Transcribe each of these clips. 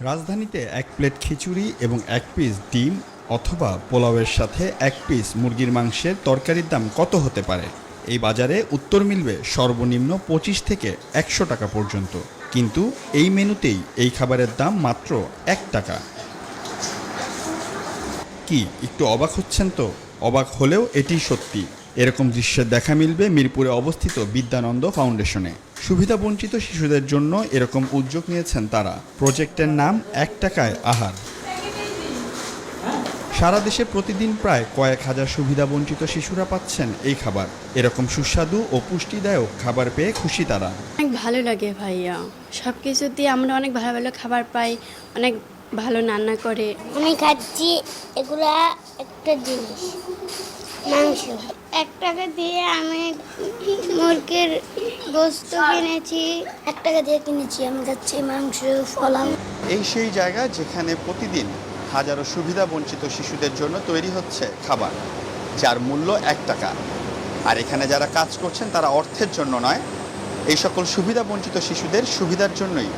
রাজধানীতে এক প্লেট খিচুড়ি এবং এক পিস ডিম অথবা পোলাওয়ের সাথে এক পিস মুরগির মাংসের তরকারির দাম কত হতে পারে? এই বাজারে উত্তর মিলবে সর্বনিম্ন পঁচিশ থেকে একশো টাকা পর্যন্ত। কিন্তু এই মেনুতেই এই খাবারের দাম মাত্র এক টাকা। কি, একটু অবাক হচ্ছেন তো? অবাক হলেও এটি সত্যি। এরকম দৃশ্যের দেখা মিলবে মিরপুরে অবস্থিত বিদ্যানন্দ ফাউন্ডেশনে। সুবিধাবঞ্চিত শিশুদের জন্য এরকম উদ্যোগ নিয়েছেন তারা। প্রজেক্টের নাম এক টাকায় আহার। সারা দেশে প্রতিদিন প্রায় কয়েক হাজার সুবিধাবঞ্চিত শিশুরা পাচ্ছেন এই খাবার। এরকম সুস্বাদু ও পুষ্টিদায়ক খাবার পেয়ে খুশি তারা। অনেক ভালো লাগে ভাইয়া। সব কিছু দিয়ে আমরা অনেক ভালো ভালো খাবার পাই অনেক ভালো রান্না করে। আমি খাচ্ছি এগুলা একটা জিনিস। মাংস। এক টাকা দিয়ে আমি মুরগির গোস্ত কিনেছি। এক টাকা দিয়ে কিনেছি আমি খাচ্ছি মাংস ফলাম। এই সেই জায়গা যেখানে প্রতিদিন হাজারো সুবিধা বঞ্চিত শিশুদের জন্য তৈরি হচ্ছে খাবার যার মূল্য এক টাকা। আর এখানে যারা কাজ করছেন তারা অর্থের জন্য নয় এই সকল সুবিধা বঞ্চিত শিশুদের সুবিধার জন্যই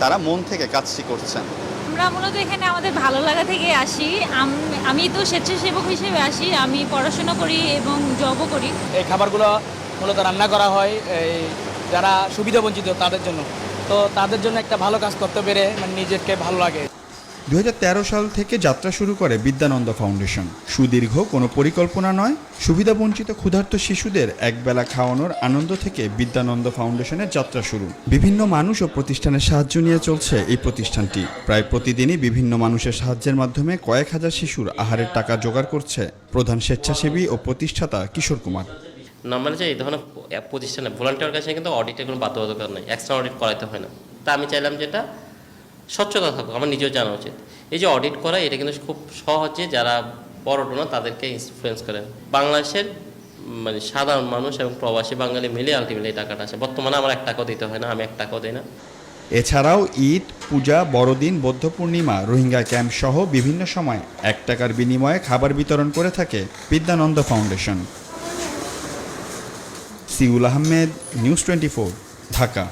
তারা মন থেকে কাজটি করছেন। আমরা মূলত এখানে আমাদের ভালো লাগা থেকে আসি। আম- তো স্বেচ্ছাসেবক হিসেবে আসি। আমি পড়াশোনা করি এবং জবও করি। এই খাবারগুলো মূলত রান্না করা হয়, এই যারা সুবিধাবঞ্চিত তাদের জন্য। তো তাদের জন্য একটা ভালো কাজ করতে পেরে মানে নিজেকে ভালো লাগে। দুই হাজার তেরো সাল থেকে যাত্রা শুরু করে বিদ্যানন্দ ফাউন্ডেশন। সুদীর্ঘ কোনো পরিকল্পনা নয় সুবিধাবঞ্চিত ক্ষুধার্ত শিশুদের একবেলা খাওয়ানোর আনন্দ থেকে বিদ্যানন্দ ফাউন্ডেশনের যাত্রা শুরু। বিভিন্ন মানুষ ও প্রতিষ্ঠানের সাহায্য নিয়ে চলছে এই প্রতিষ্ঠানটি। প্রায় প্রতিদিনই বিভিন্ন মানুষের সাহায্যের মাধ্যমে কয়েক হাজার শিশুর আহারের টাকা জোগাড় করছে প্রধান স্বেচ্ছাসেবী ও প্রতিষ্ঠাতা কিশোর কুমার। নর্মালি যে এই ধরনের প্রতিষ্ঠানে ভলান্টিয়ার কাছে কিন্তু অডিটের কোনো বাধ্যবাধকতা নেই এক্সট্রা অডিট করাতে হয় না। তা আমি চাইলাম যেটা স্বচ্ছতা থাকুক, আমার নিজেও জানা উচিত। এই যে অডিট করা, এটা কিন্তু খুব সহজে যারা বড় ডোনা তাদেরকে ইনফ্লুয়েন্স করে। বাংলাদেশের মানে সাধারণ মানুষ এবং প্রবাসী বাঙালি মিলে আলটিমেটলি এই টাকাটা আসে। বর্তমানে আমার এক টাকাও দিতে হয় না, আমি এক টাকাও দিই না। এছাড়াও ঈদ, পূজা, বড়দিন, বৌদ্ধ পূর্ণিমা, রোহিঙ্গা ক্যাম্প সহ বিভিন্ন সময় এক টাকার বিনিময়ে খাবার বিতরণ করে থাকে Bidyanondo foundation. Siul Ahmed, news twenty Dhaka.